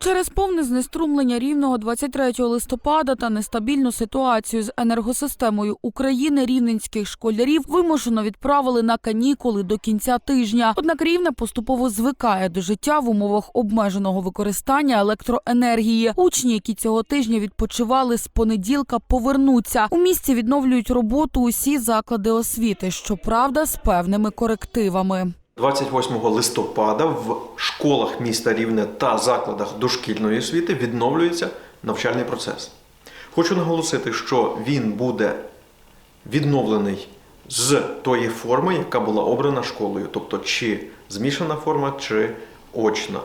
Через повне знеструмлення рівного 23 листопада та нестабільну ситуацію з енергосистемою України рівненських школярів вимушено відправили на канікули до кінця тижня. Однак рівне поступово звикає до життя в умовах обмеженого використання електроенергії. Учні, які цього тижня відпочивали з понеділка, повернуться. У місті відновлюють роботу усі заклади освіти, щоправда, з певними корективами. 28 листопада в школах міста Рівне та закладах дошкільної освіти відновлюється навчальний процес. Хочу наголосити, що він буде відновлений з тої форми, яка була обрана школою, тобто чи змішана форма, чи очна.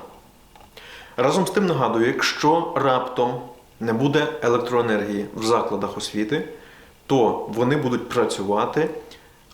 Разом з тим нагадую, якщо раптом не буде електроенергії в закладах освіти, то вони будуть працювати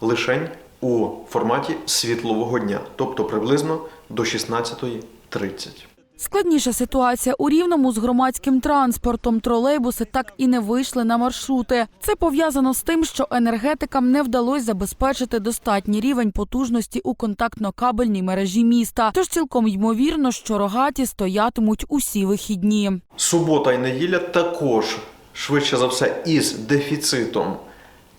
лише у форматі світлового дня, тобто приблизно до 16.30. Складніша ситуація у рівному з громадським транспортом. Тролейбуси так і не вийшли на маршрути. Це пов'язано з тим, що енергетикам не вдалося забезпечити достатній рівень потужності у контактно-кабельній мережі міста. Тож цілком ймовірно, що рогаті стоятимуть усі вихідні. Субота і неділя також швидше за все із дефіцитом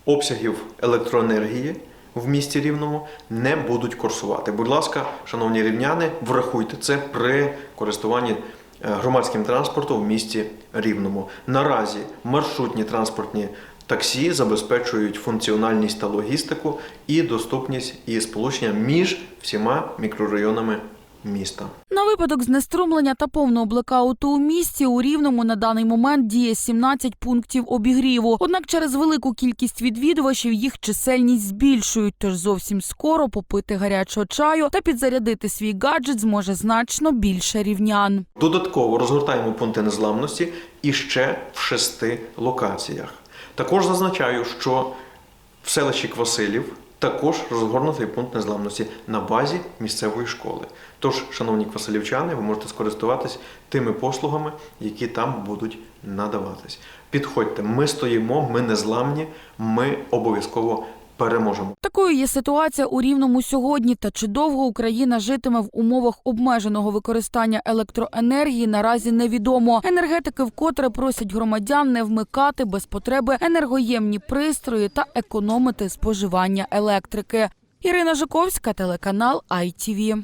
обсягів електроенергії в місті Рівному не будуть курсувати. Будь ласка, шановні рівняни, врахуйте це при користуванні е, громадським транспортом в місті Рівному. Наразі маршрутні транспортні таксі забезпечують функціональність та логістику і доступність і сполучення між всіма мікрорайонами міста. На випадок знеструмлення та повного блекауту у місті у рівному на даний момент діє 17 пунктів обігріву. Однак через велику кількість відвідувачів їх чисельність збільшують. Тож зовсім скоро попити гарячого чаю та підзарядити свій гаджет зможе значно більше рівнян. Додатково розгортаємо пункти незламності і ще в шести локаціях. Також зазначаю, що в селищі Квасилів також розгорнутий пункт незламності на базі місцевої школи. Тож, шановні квасилівчани, ви можете скористуватись тими послугами, які там будуть надаватись. Підходьте, ми стоїмо, ми незламні, ми обов'язково переможемо. Такою є ситуація у рівному сьогодні. Та чи довго Україна житиме в умовах обмеженого використання електроенергії, наразі невідомо. Енергетики вкотре просять громадян не вмикати без потреби енергоємні пристрої та економити споживання електрики. Ірина Жуковська, телеканал ITV.